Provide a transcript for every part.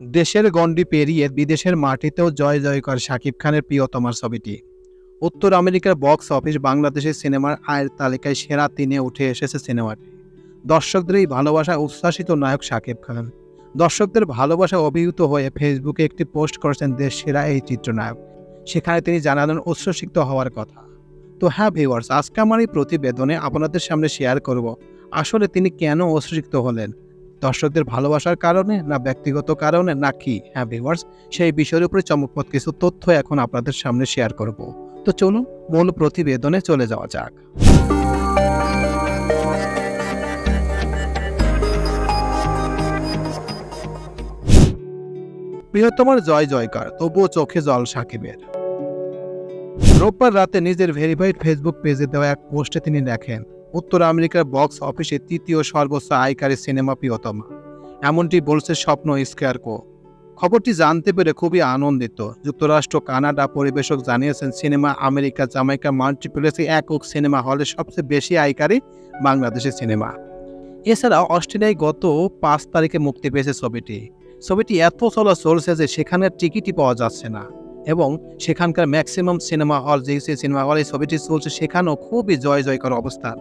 দেশের গণ্ডি পেরিয়ে বিদেশের মাটিতেও জয় জয়কার শাকিব খানের প্রিয়তমার ছবিটি। উত্তর আমেরিকার বক্স অফিস বাংলাদেশের সিনেমার আয়ের তালিকায় সেরা তিনে উঠে এসেছে সিনেমাটি। দর্শকদের এই ভালোবাসায় উচ্ছ্বাসিত নায়ক শাকিব খান। দর্শকদের ভালোবাসা অভিভূত হয়ে ফেসবুকে একটি পোস্ট করেছেন দেশ সেরা এই চিত্রনায়ক। সেখানে তিনি জানালেন, উচ্ছ্বসিত হওয়ার কথা। তো হ্যাঁ ভিউয়ার্স, আজকে আমার এই প্রতিবেদনে আপনাদের সামনে শেয়ার করব, আসলে তিনি কেন উচ্ছ্বসিত হলেন? দর্শকদের ভালোবাসার কারণে না ব্যক্তিগত কারণে না কি? হ্যাঁ ভিউয়ার্স সেই বিষয়ের উপরে চমকপদ কিছু তথ্য এখন আপনাদের সামনে শেয়ার করব। তো চলুন মূল প্রতিবেদনে চলে যাওয়া যাক। প্রিয়তমার জয় জয়কার তবুও চোখে জল সাকিবের। রোববার রাতে নিজের ভেরিফাইড ফেসবুক পেজে দেওয়া এক পোস্টে তিনি লেখেন, উত্তর আমেরিকার বক্স অফিসে তৃতীয় সর্বোচ্চ আয়কারী সিনেমা প্রিয়তমা। এমনটি বলছে স্বপ্ন স্কোয়ার কো। খবরটি জানতে পেরে খুবই আনন্দিত। যুক্তরাষ্ট্র, কানাডা পরিবেশক জানিয়েছেন, সিনেমা আমেরিকা, জামাইকা মাল্টিপ্লেক্সে একক সিনেমা হলে সবচেয়ে বেশি আয়কারী বাংলাদেশের সিনেমা। এছাড়াও অস্ট্রেলিয়ায় গত পাঁচ তারিখে মুক্তি পেয়েছে ছবিটি। ছবিটি এত চলা চলছে যে সেখানে টিকিটই পাওয়া যাচ্ছে না। এবং সেখানকার ম্যাক্সিমাম সিনেমা হল, যে সিনেমা হলে ছবিটি চলছে, সেখানেও খুবই জয় জয়কর অবস্থান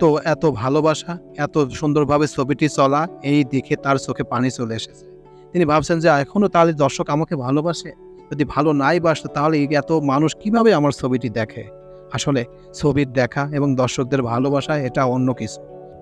তো এত ভালোবাসা, এত সুন্দরভাবে ছবিটি চলা, এই দেখে তার চোখে পানি চলে এসেছে। তিনি ভাবছেন যে এখনও তাহলে দর্শক আমাকে ভালোবাসে? যদি ভালো নাই বাসে, তাহলে এত মানুষ কীভাবে আমার ছবিটি দেখে? আসলে ছবির দেখা এবং দর্শকদের ভালোবাসা এটা অন্য কিছু।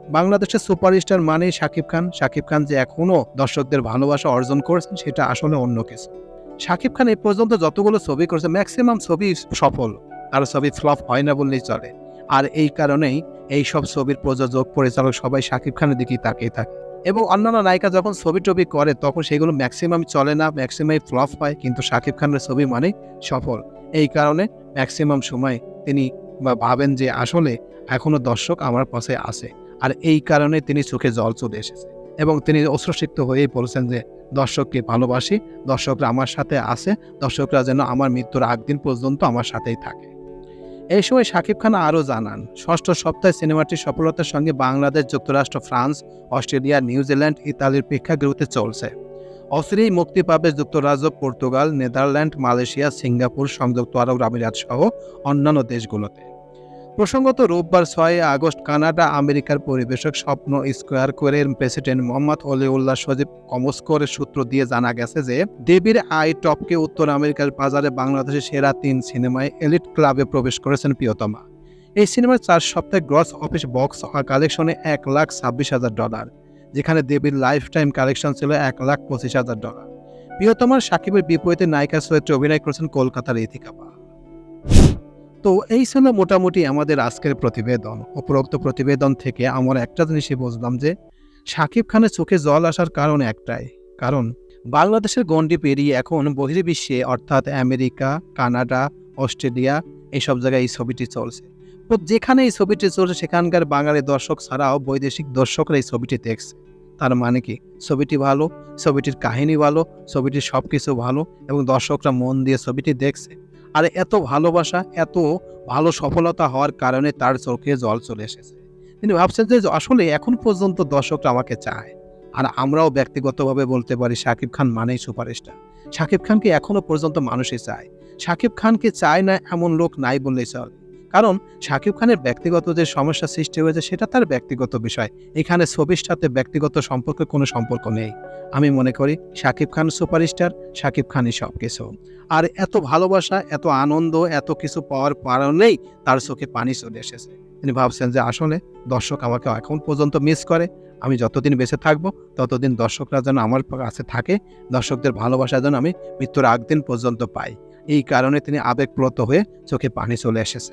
বাংলাদেশের সুপারস্টার মানেই শাকিব খান। শাকিব খান যে এখনও দর্শকদের ভালোবাসা অর্জন করেছেন, সেটা আসলে অন্য কিছু। শাকিব খান এই পর্যন্ত যতগুলো ছবি করেছে ম্যাক্সিমাম ছবি সফল। তার ছবি ফ্লপ হয় না বললেই চলে। আর এই কারণেই এই সব ছবির প্রযোজক, পরিচালক সবাই শাকিব খানের দিকেই তাকিয়ে থাকে। এবং অন্যান্য নায়িকা যখন ছবি টবি করে, তখন সেগুলো ম্যাক্সিমাম চলে না ম্যাক্সিমাম ফ্লপ হয়, কিন্তু শাকিব খানের ছবি মানে সফল। এই কারণে ম্যাক্সিমাম সময় তিনি বা ভাবেন যে আসলে এখনও দর্শক আমার পাশে আছে। আর এই কারণে তিনি চোখে জল চলে এসেছে। এবং তিনি অশ্রুসিক্ত হয়েই বলছেন যে, দর্শককে ভালোবাসি, দর্শকরা আমার সাথে আছে, দর্শকরা যেন আমার মৃত্যুর আগ দিন পর্যন্ত আমার সাথেই থাকে এই সময় শাকিব খান আরও জানান, ষষ্ঠ সপ্তাহে সিনেমাটির সফলতার সঙ্গে বাংলাদেশ, যুক্তরাষ্ট্র, ফ্রান্স, অস্ট্রেলিয়া নিউজিল্যান্ড ইতালির প্রেক্ষাগৃহতে চলছে। অচিরেই মুক্তি পাবে যুক্তরাজ্য, পর্তুগাল, নেদারল্যান্ড, মালয়েশিয়া, সিঙ্গাপুর, সংযুক্ত আরব আমিরাত সহ অন্যান্য দেশগুলোতে। প্রসঙ্গত, রোববার ছয় আগস্ট কানাডা আমেরিকার পরিবেশক স্বপ্ন স্কোয়ার কোরের প্রেসিডেন্ট মোহাম্মদ অলিউল্লাহ সজীব কমস্করের সূত্র দিয়ে জানা গেছে যে দেবীর আই টপকে উত্তর আমেরিকার বাজারে বাংলাদেশের সেরা তিন সিনেমায় এলিট ক্লাবে প্রবেশ করেছেন প্রিয়তমা। এই সিনেমার চার সপ্তাহে গ্রস অফিস বক্স কালেকশনে এক লাখ ছাব্বিশ হাজার ডলার, যেখানে দেবীর লাইফ টাইম কালেকশন ছিল এক লাখ পঁচিশ হাজার ডলার। প্রিয়তমার সাকিবের বিপরীতে নায়িকা চরিত্রে অভিনয় করেছেন কলকাতার ইথিকা পাল তো এই ছিল মোটামুটি আমাদের আজকের প্রতিবেদন। উপরোক্ত প্রতিবেদন থেকে আমরা একটা জিনিসই বুঝলাম যে শাকিব খানের চোখে জল আসার কারণ একটাই। কারণ, বাংলাদেশের গণ্ডি পেরিয়ে এখন বহির্বিশ্বে, অর্থাৎ আমেরিকা, কানাডা, অস্ট্রেলিয়া এইসব জায়গায় এই ছবিটি চলছে। তো যেখানে এই ছবিটি চলছে, সেখানকার বাঙালি দর্শক ছাড়াও বৈদেশিক দর্শকরা এই ছবিটি দেখছে। তার মানে কি? ছবিটি ভালো, ছবিটির কাহিনী ভালো, ছবিটির সব কিছু ভালো এবং দর্শকরা মন দিয়ে ছবিটি দেখছে। আর এত ভালোবাসা, এত ভালো সফলতা হওয়ার কারণে তার চোখে জল চলে এসেছে। তিনি ভাবছেন যে আসলে এখন পর্যন্ত দর্শকরা আমাকে চায়। আর আমরাও ব্যক্তিগতভাবে বলতে পারি শাকিব খান মানেই সুপারস্টার। শাকিব খানকে এখনও পর্যন্ত মানুষই চায়। শাকিব খানকে চায় না এমন লোক নাই বললেই চলে। কারণ শাকিব খানের ব্যক্তিগত যে সমস্যা সৃষ্টি হয়েছে, সেটা তার ব্যক্তিগত বিষয়। এখানে ছবির সাথে ব্যক্তিগত সম্পর্কে কোনো সম্পর্ক নেই। আমি মনে করি শাকিব খান সুপারস্টার, শাকিব খানই সব কিছু আর এত ভালোবাসা, এত আনন্দ, এত কিছু পাওয়ার কারণেই তার চোখে পানি চলে এসেছে। তিনি ভাবছেন যে আসলে দর্শক আমাকে এখন পর্যন্ত মিস করে। আমি যতদিন বেঁচে থাকব, ততদিন দর্শকরা যেন আমার কাছে থাকে, দর্শকদের ভালোবাসা যেন আমি মৃত্যুর আগদিন পর্যন্ত পাই। এই কারণে তিনি আবেগপ্রত হয়ে চোখে পানি চলে এসেছে।